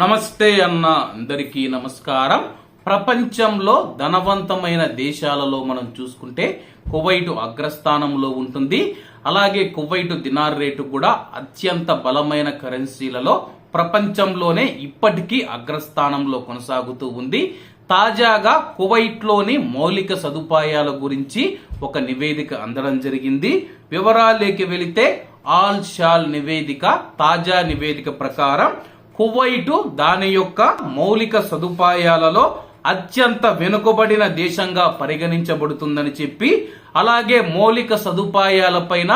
నమస్తే అన్న అందరికీ నమస్కారం. ప్రపంచంలో ధనవంతమైన దేశాలలో మనం చూసుకుంటే కువైట్ అగ్రస్థానంలో ఉంటుంది. అలాగే కువైట్ దినార్ రేటు కూడా అత్యంత బలమైన కరెన్సీలలో ప్రపంచంలోనే ఇప్పటికీ అగ్రస్థానంలో కొనసాగుతూ ఉంది. తాజాగా కువైట్లోని మౌలిక సదుపాయాల గురించి ఒక నివేదిక అందడం జరిగింది. వివరాలేకి వెళితే ఆల్ షాల్ నివేదిక తాజా నివేదిక ప్రకారం కువైటు దాని యొక్క మౌలిక సదుపాయాలలో అత్యంత వెనుకబడిన దేశంగా పరిగణించబడుతుందని చెప్పి అలాగే మౌలిక సదుపాయాలపైన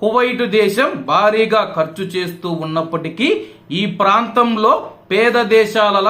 కువైటు దేశం భారీగా ఖర్చు చేస్తూ ఉన్నప్పటికీ ఈ ప్రాంతంలో పేద దేశాల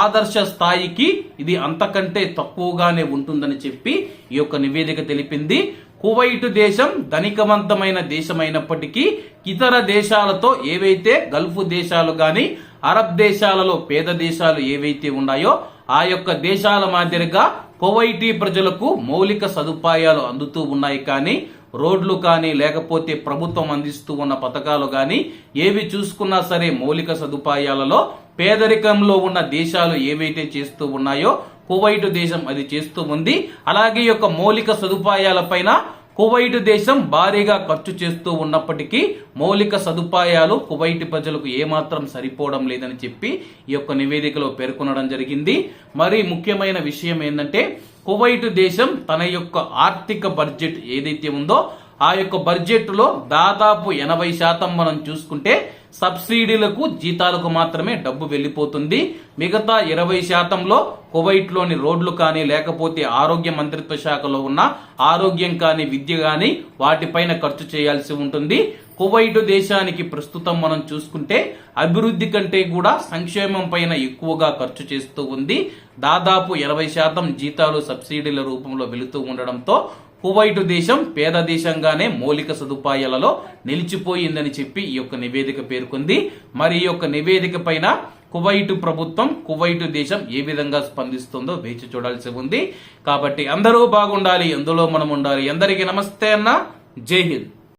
ఆదర్శ స్థాయికి ఇది అంతకంటే తక్కువగానే ఉంటుందని చెప్పి ఈ యొక్క నివేదిక తెలిపింది. కువైట్ దేశం ధనికవంతమైన దేశమైనప్పటికీ ఇతర దేశాలతో ఏవైతే గల్ఫ్ దేశాలు గాని అరబ్ దేశాలలో పేద దేశాలు ఏవైతే ఉన్నాయో ఆ యొక్క దేశాల మాదిరిగా కువైటీ ప్రజలకు మౌలిక సదుపాయాలు అందుతూ ఉన్నాయి కానీ రోడ్లు కానీ లేకపోతే ప్రభుత్వం అందిస్తూ ఉన్న పథకాలు కానీ ఏవి చూసుకున్నా సరే మౌలిక సదుపాయాలలో పేదరికంలో ఉన్న దేశాలు ఏవైతే చేస్తూ ఉన్నాయో కువైట్ దేశం అది చేస్తూ ఉంది. అలాగే ఈ యొక్క మౌలిక సదుపాయాలపైన కువైట్ దేశం భారీగా ఖర్చు చేస్తూ ఉన్నప్పటికీ మౌలిక సదుపాయాలు కువైట్ ప్రజలకు ఏమాత్రం సరిపోవడం లేదని చెప్పి ఈ యొక్క నివేదికలో పేర్కొనడం జరిగింది. మరి ముఖ్యమైన విషయం ఏంటంటే కువైట్ దేశం తన యొక్క ఆర్థిక బడ్జెట్ ఏదైతే ఉందో ఆ యొక్క బడ్జెట్లో దాదాపు ఎనభై శాతం మనం చూసుకుంటే సబ్సిడీలకు జీతాలకు మాత్రమే డబ్బు వెళ్ళిపోతుంది. మిగతా ఇరవై శాతంలో కువైట్లోని రోడ్లు కానీ లేకపోతే ఆరోగ్య మంత్రిత్వ శాఖలో ఉన్న ఆరోగ్యం కానీ విద్య కానీ వాటిపైన ఖర్చు చేయాల్సి ఉంటుంది. కువైట్ దేశానికి ప్రస్తుతం మనం చూసుకుంటే అభివృద్ధి కంటే కూడా సంక్షేమం పైన ఎక్కువగా ఖర్చు చేస్తూ ఉంది. దాదాపు ఎనభై శాతం జీతాలు సబ్సిడీల రూపంలో వెళుతూ ఉండడంతో కువైట్ దేశం పేద దేశంగానే మౌలిక సదుపాయాలలో నిలిచిపోయిందని చెప్పి ఈ యొక్క నివేదిక పేర్కొంది. మరి ఈ యొక్క నివేదిక పైన కువైట్ ప్రభుత్వం కువైట్ దేశం ఏ విధంగా స్పందిస్తుందో వేచి చూడాల్సి ఉంది. కాబట్టి అందరూ బాగుండాలి ఎందులో మనం ఉండాలి? అందరికీ నమస్తే అన్న. జై హింద్.